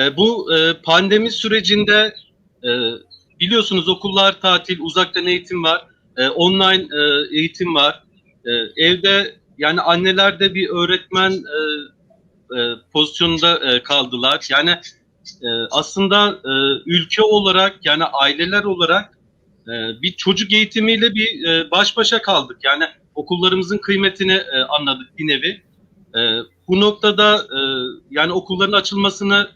E, bu e, pandemi sürecinde e, biliyorsunuz okullar tatil, uzaktan eğitim var, e, online e, eğitim var. E, evde yani anneler de bir öğretmen e, e, pozisyonunda e, kaldılar. Yani e, aslında e, ülke olarak yani aileler olarak e, bir çocuk eğitimiyle bir e, baş başa kaldık. Yani okullarımızın kıymetini e, anladık bir nevi. E, bu noktada e, yani okulların açılmasını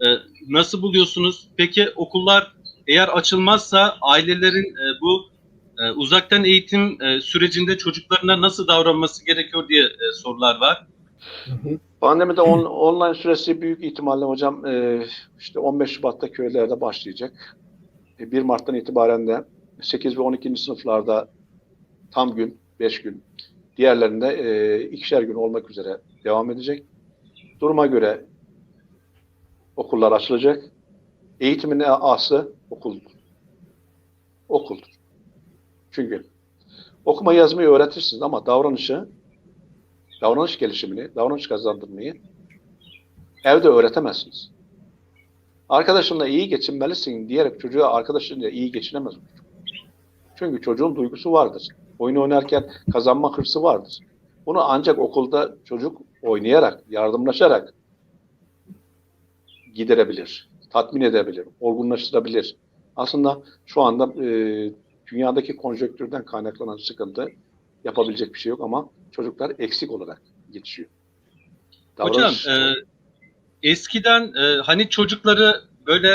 e, nasıl buluyorsunuz? Peki okullar eğer açılmazsa ailelerin e, bu e, uzaktan eğitim e, sürecinde çocuklarına nasıl davranması gerekiyor diye e, sorular var. Pandemide on, online süresi büyük ihtimalle hocam e, işte 15 Şubat'ta köylerde başlayacak. E, 1 Mart'tan itibaren de 8 ve 12. sınıflarda tam gün, 5 gün, diğerlerinde e, ikişer gün olmak üzere devam edecek. Duruma göre okullar açılacak. Eğitimin ası okuldur. Okuldur. Çünkü okuma yazmayı öğretirsiniz ama davranışı davranış gelişimini, davranış kazandırmayı evde öğretemezsiniz. Arkadaşınla iyi geçinmelisin diyerek çocuğa arkadaşınla iyi geçinemez. Çünkü çocuğun duygusu vardır. Oyun oynarken kazanma hırsı vardır. Bunu ancak okulda çocuk oynayarak, yardımlaşarak giderebilir, tatmin edebilir, olgunlaştırabilir. Aslında şu anda e, dünyadaki konjonktürden kaynaklanan sıkıntı yapabilecek bir şey yok ama çocuklar eksik olarak yetişiyor. Davranış- Hocam e, eskiden e, hani çocukları böyle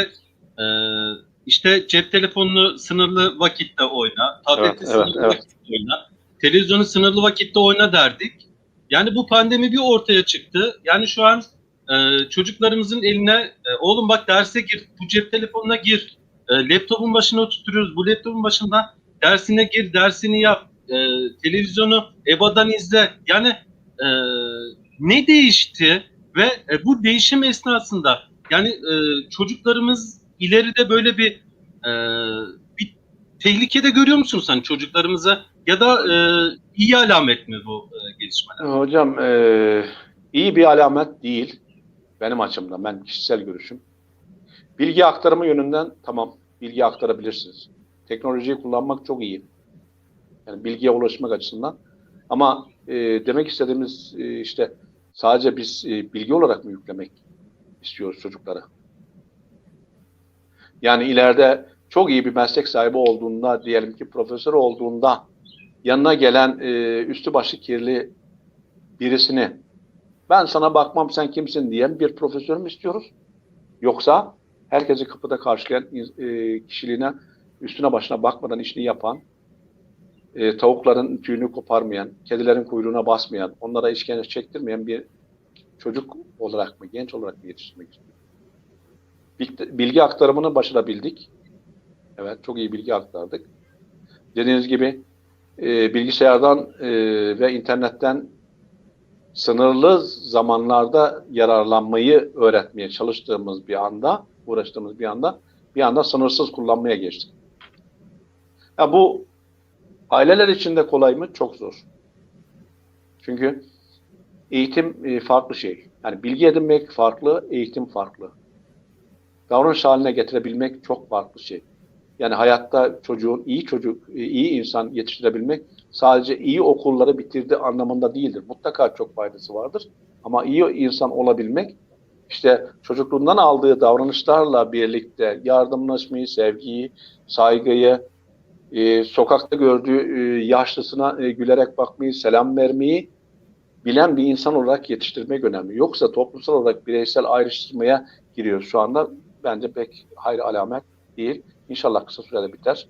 e, işte cep telefonunu sınırlı vakitte oyna, tableti Evet, evet, sınırlı evet. vakitte oyna, televizyonu sınırlı vakitte oyna derdik. Yani bu pandemi bir ortaya çıktı. Yani şu an e, çocuklarımızın eline e, oğlum bak derse gir, bu cep telefonuna gir, e, laptopun başına oturtuyoruz, bu laptopun başında dersine gir, dersini yap, e, televizyonu EBA'dan izle. Yani e, ne değişti ve e, bu değişim esnasında yani e, çocuklarımız ileride böyle bir e, bir tehlikede görüyor musunuz hani çocuklarımıza ya da e, iyi alamet mi bu e, gelişmeler? Hocam e, iyi bir alamet değil benim açımdan, ben kişisel görüşüm. Bilgi aktarımı yönünden tamam bilgi aktarabilirsiniz. Teknolojiyi kullanmak çok iyi. Yani bilgiye ulaşmak açısından. Ama e, demek istediğimiz e, işte sadece biz e, bilgi olarak mı yüklemek istiyoruz çocuklara? Yani ileride çok iyi bir meslek sahibi olduğunda, diyelim ki profesör olduğunda yanına gelen e, üstü başı kirli birisini ben sana bakmam sen kimsin diyen bir profesör mü istiyoruz? Yoksa herkesi kapıda karşılayan e, kişiliğine üstüne başına bakmadan işini yapan, e, tavukların tüyünü koparmayan, kedilerin kuyruğuna basmayan, onlara işkence çektirmeyen bir çocuk olarak mı, genç olarak mı yetiştirmek istiyoruz? Bilgi- aktarımını başarabildik. Evet, çok iyi bilgi aktardık. Dediğiniz gibi e, bilgisayardan e, ve internetten sınırlı zamanlarda yararlanmayı öğretmeye çalıştığımız bir anda, uğraştığımız bir anda bir anda sınırsız kullanmaya geçtik. Ya bu aileler için de kolay mı? Çok zor. Çünkü eğitim e, farklı şey. Yani bilgi edinmek farklı, eğitim farklı. Davranış haline getirebilmek çok farklı şey. Yani hayatta çocuğun iyi çocuk, iyi insan yetiştirebilmek sadece iyi okulları bitirdi anlamında değildir. Mutlaka çok faydası vardır. Ama iyi insan olabilmek işte çocukluğundan aldığı davranışlarla birlikte yardımlaşmayı, sevgiyi, saygıyı, e, sokakta gördüğü e, yaşlısına e, gülerek bakmayı, selam vermeyi bilen bir insan olarak yetiştirmek önemli. Yoksa toplumsal olarak bireysel ayrıştırmaya giriyor şu anda. Bence pek hayır alamet değil. İnşallah kısa sürede biter.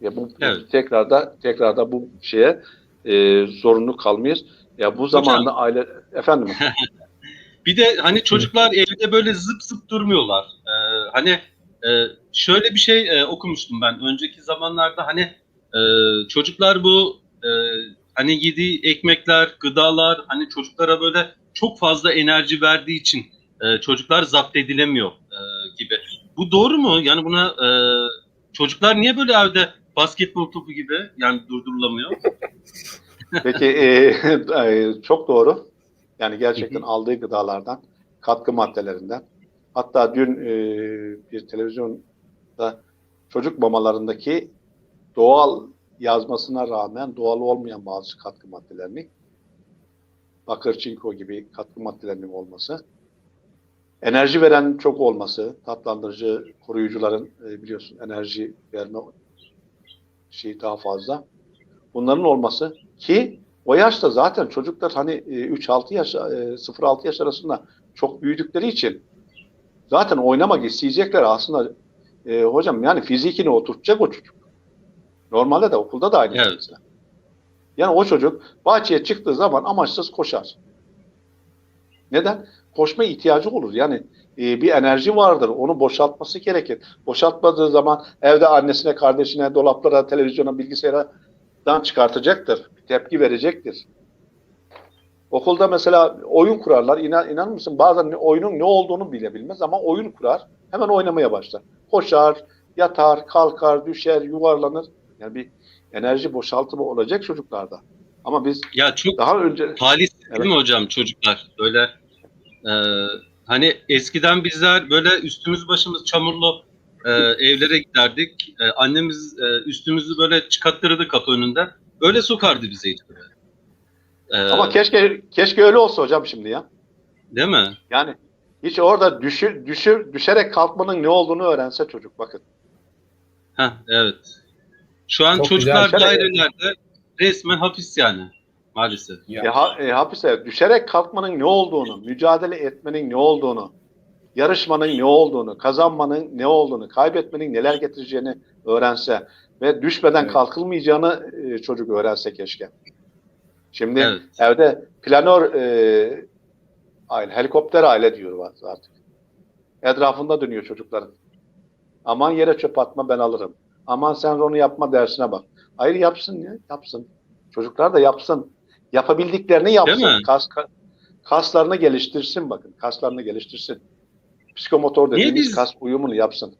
Ya bu Evet. tekrar da tekrar da bu şeye e, zorunlu kalmayız. Ya bu zamanda aile efendim Bir de hani çocuklar evde böyle zıp zıp durmuyorlar. Ee, hani e, şöyle bir şey e, okumuştum ben önceki zamanlarda hani e, çocuklar bu e, hani yediği ekmekler, gıdalar hani çocuklara böyle çok fazla enerji verdiği için e, çocuklar zapt edilemiyor e, gibi. Bu doğru mu? Yani buna e, çocuklar niye böyle evde basketbol topu gibi yani durdurulamıyor? Peki e, e, çok doğru. Yani gerçekten aldığı gıdalardan katkı maddelerinden. Hatta dün e, bir televizyonda çocuk mamalarındaki doğal yazmasına rağmen doğal olmayan bazı katkı maddelerini bakır, çinko gibi katkı maddelerinin olması, enerji veren çok olması, tatlandırıcı koruyucuların e, biliyorsun enerji verme şeyi daha fazla. Bunların olması ki o yaşta zaten çocuklar hani e, 3-6 yaş, e, 0-6 yaş arasında çok büyüdükleri için zaten oynamak isteyecekler aslında e, hocam yani fizikini oturtacak o çocuk. Normalde de okulda da aynı Evet. Yani o çocuk bahçeye çıktığı zaman amaçsız koşar. Neden? Koşma ihtiyacı olur. Yani e, bir enerji vardır. Onu boşaltması gerekir. Boşaltmadığı zaman evde annesine, kardeşine, dolaplara, televizyona, bilgisayaradan çıkartacaktır. Bir tepki verecektir. Okulda mesela oyun kurarlar. İnan, inanır mısın? Bazen oyunun ne olduğunu bile bilmez ama oyun kurar. Hemen oynamaya başlar. Koşar, yatar, kalkar, düşer, yuvarlanır. Yani bir enerji boşaltımı olacak çocuklarda. Ama biz Ya çok daha önce talihsiz Evet. değil mi hocam çocuklar? Böyle e, hani eskiden bizler böyle üstümüz başımız çamurlu e, evlere giderdik. E, annemiz e, üstümüzü böyle çıkarttırırdı kapı önünde. Öyle sokardı bizi içeri. E, ama keşke keşke öyle olsa hocam şimdi ya. değil mi? Yani hiç orada düşür, düşür, düşerek kalkmanın ne olduğunu öğrense çocuk bakın. Heh, evet. Şu an Çok çocuklar güzel. dairelerde resmen hapis yani maalesef. Ya, E, ha, e, hapise düşerek kalkmanın ne olduğunu, mücadele etmenin ne olduğunu, yarışmanın ne olduğunu, kazanmanın ne olduğunu, kaybetmenin neler getireceğini öğrense ve düşmeden Evet. kalkılmayacağını e, çocuk öğrense keşke. Şimdi Evet. evde planör e, aile, helikopter aile diyor artık. Etrafında dönüyor çocukların. Aman yere çöp atma ben alırım. Aman sen onu yapma dersine bak. Hayır yapsın ya, yapsın. Çocuklar da yapsın. Yapabildiklerini yapsın. Kas, ka- kaslarını geliştirsin bakın. Kaslarını geliştirsin. Psikomotor dediğimiz biz- kas uyumunu yapsın.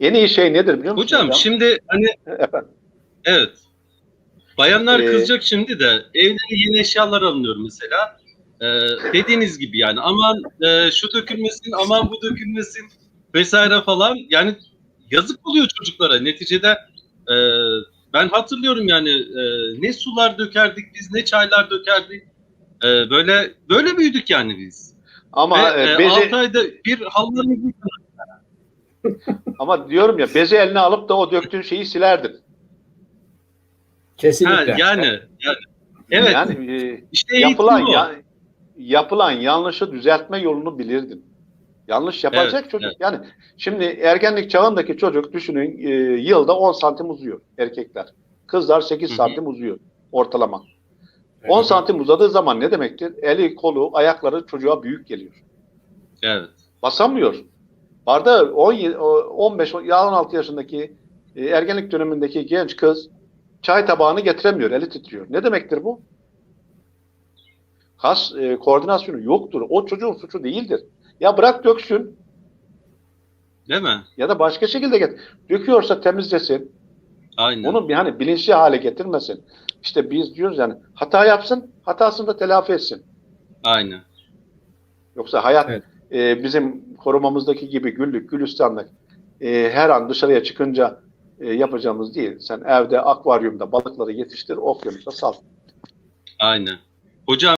En iyi şey nedir biliyor musun Hocam şimdi hani Efendim? evet. Bayanlar Ee, kızacak şimdi de evlere yeni eşyalar alınıyor mesela. Ee, dediğiniz gibi yani aman e, şu dökülmesin aman bu dökülmesin vesaire falan. Yani yazık oluyor çocuklara. Neticede e, ben hatırlıyorum yani e, ne sular dökerdik biz ne çaylar dökerdik. E, böyle böyle büyüdük yani biz. Ama Ve, e, e, bezi, altı ayda bir halılarımızı ama diyorum ya bezi eline alıp da o döktüğün şeyi silerdin. kesinlikle. Ha, yani, yani evet Yani e, işte yapılan ya- yapılan yanlışı düzeltme yolunu bilirdin. Yanlış yapacak Evet, çocuk. evet. Yani şimdi ergenlik çağındaki çocuk düşünün e, yılda 10 santim uzuyor erkekler. Kızlar 8 Hı hı. santim uzuyor ortalama. Evet. 10 santim uzadığı zaman ne demektir? Eli, kolu, ayakları çocuğa büyük geliyor. Evet. Basamıyor. Vardı 17, o 15, ya 16 yaşındaki e, ergenlik dönemindeki genç kız çay tabağını getiremiyor. Eli titriyor. Ne demektir bu? Kas e, koordinasyonu yoktur. O çocuğun suçu değildir. Ya bırak döksün Değil mi? ya da başka şekilde get. Döküyorsa temizlesin. Aynen. Onu bir hani bilinçli hale getirmesin. İşte biz diyoruz yani hata yapsın, hatasını da telafi etsin. Aynen. Yoksa hayat Evet. e, bizim korumamızdaki gibi güllük, gülistanlık e, her an dışarıya çıkınca e, yapacağımız değil. Sen evde akvaryumda balıkları yetiştir, okyanusta sal. Aynen. Hocam